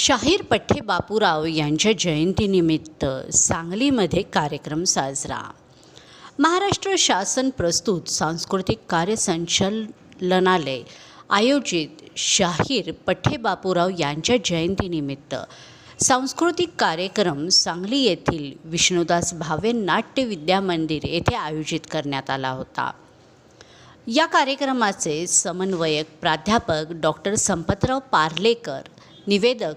शाहीर पठ्ठे बापूराव यांच्या जयंतीनिमित्त सांगलीमध्ये कार्यक्रम साजरा. महाराष्ट्र शासन प्रस्तुत सांस्कृतिक कार्यसंचलनालय आयोजित शाहीर पठ्ठे बापूराव यांच्या जयंतीनिमित्त सांस्कृतिक कार्यक्रम सांगली येथील विष्णुदास भावे नाट्य विद्या मंदिर येथे आयोजित करण्यात आला होता. या कार्यक्रमाचे समन्वयक प्राध्यापक डॉक्टर संपतराव पार्लेकर निवेदक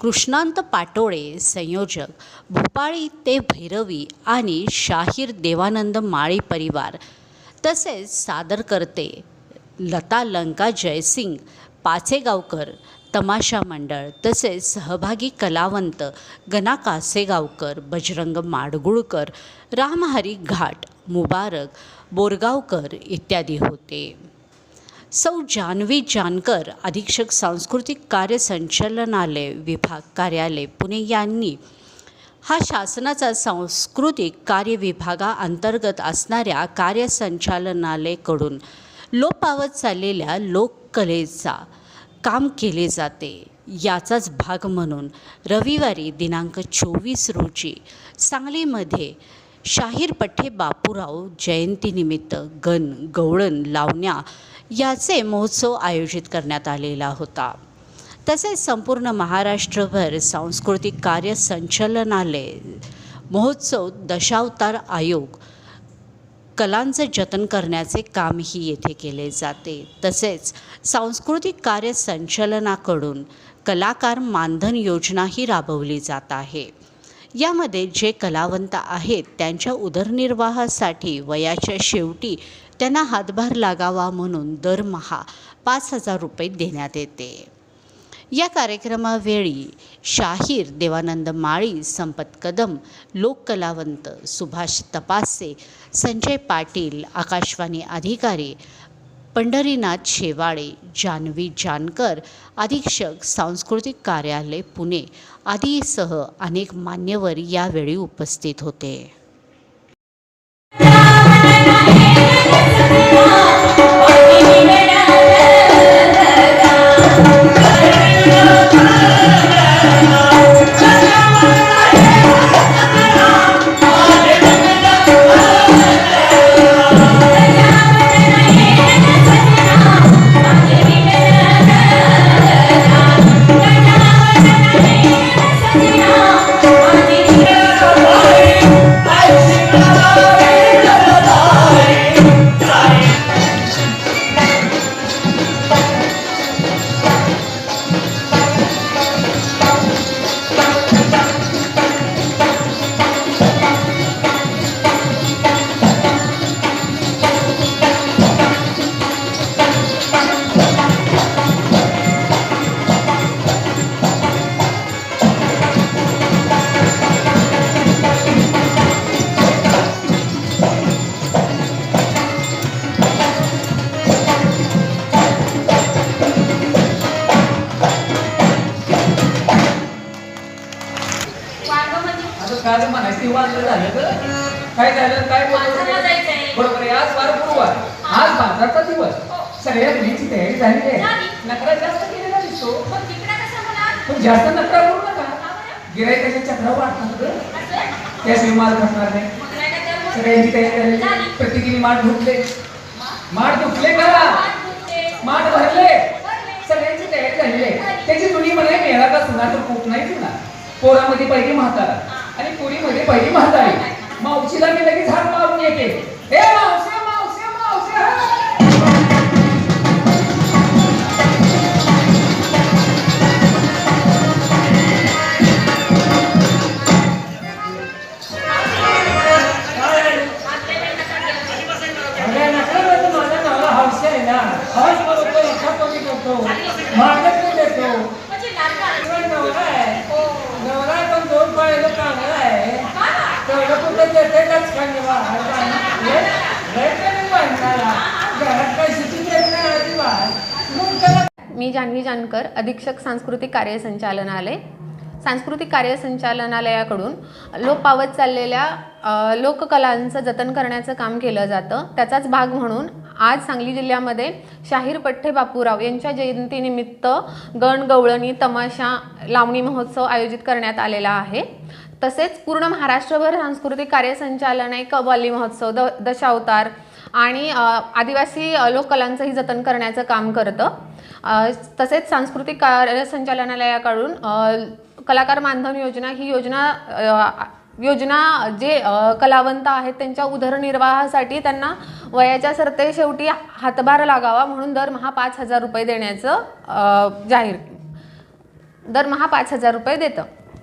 कृष्णांत पाटोळे संयोजक भोपाळी ते भैरवी आणि शाहीर देवानंद माळी परिवार. तसेच सादरकर्ते लता लंका जयसिंग पाचेगावकर तमाशा मंडळ तसेच सहभागी कलावंत गना कासेगावकर बजरंग माडगुळकर रामहरी घाट मुबारक बोरगावकर इत्यादी होते. सौ जान्हवी जानकर अधीक्षक सांस्कृतिक कार्य संचालनालय विभाग कार्यालय पुणे यांनी हा शासनाचा सांस्कृतिक कार्य विभागाअंतर्गत असणाऱ्या कार्यसंचालनालयाकडून लोप पावत चाललेल्या लोककलेचा काम केले जाते. याचाच भाग म्हणून रविवारी दिनांक चोवीस रोजी सांगलीमध्ये शाहीर पठ्ठे बापूराव जयंतीनिमित्त गण गवळण लावण्या याचे महोत्सव आयोजित करण्यात आलेला होता. तसेच संपूर्ण महाराष्ट्रभर सांस्कृतिक कार्य संचलनालय महोत्सव दशावतार आयोग कलांचं जतन करण्याचे कामही येथे केले जाते. तसेच सांस्कृतिक कार्य संचलनाकडून कलाकार मानधन योजनाही राबवली जात आहे. यामध्ये जे कलावंत आहेत त्यांच्या उदरनिर्वाहासाठी वयाच्या शेवटी त्यांना हातभार लागावा म्हणून दरमहा पाच हजार रुपये देण्यात येते. या कार्यक्रमावेळी शाहीर देवानंद माळी संपत कदम लोककलावंत सुभाष तपासे संजय पाटील आकाशवाणी अधिकारी पंढरीनाथ शेवाळे जान्हवी जानकर अधीक्षक सांस्कृतिक कार्यालय पुणे आदीसह अनेक मान्यवर यावेळी उपस्थित होते. आता काय म्हणायचं ते वाजलं झालं ग काय झालं काय बोलतो माणसाला जायचंय. बरोबर आहे आज वार गुरुवार आज बाजारचा दिवस सगळ्या मुलीची तयारी झाली आहे झाली. नकरा जास्त केलेला दिसतो मग तिकडे कसं होणार? पण जास्त नकरा करू नका? गिरायकाच्या चक्रा वाटतात ग असं? त्याशिवाय माल खपणार नाही मग नाही का तर मग? सगळ्यांची तयारी झाली झाली. प्रत्येकीने माठ धुतले मग? माठ धुतले का पाठ दुखते. माठ भरले भरले. सगळ्यांची तयारी झालेली आहे त्याची जुनी म्हणे मेळा का सुना तर खूप नाही सुना पोरामध्ये पहिली म्हातारा. आणि पोरीमध्ये पहिली म्हातारी. मावशीला मी लगेच हात मारून येते. हे मावशी मावशी मावशी हा. मी जान्हवी जानकर अधीक्षक सांस्कृतिक कार्य संचालनालय. सांस्कृतिक कार्य संचालनालयाकडून लोप पावत चाललेल्या लोककलांचं जतन करण्याचं काम केलं जातं. त्याचाच भाग म्हणून आज सांगली जिल्ह्यामध्ये शाहीर पठ्ठे बापूराव यांच्या जयंतीनिमित्त गण गवळणी तमाशा लावणी महोत्सव आयोजित करण्यात आलेला आहे. तसेच पूर्ण महाराष्ट्रभर सांस्कृतिक कार्यसंचालन कव्वाली महोत्सव द दशावतार आणि आदिवासी लोककलांचंही जतन करण्याचं काम करतं. तसेच सांस्कृतिक कार्य संचालनालयाकडून कलाकार मानधन योजना ही योजना योजना जे कलावंत आहेत त्यांच्या उदरनिर्वाहासाठी त्यांना वयाच्या सरते शेवटी हातभार लागावा म्हणून दरमहा पाच हजार रुपये देण्याचं जाहीर दरमहा पाच हजार रुपये देतं.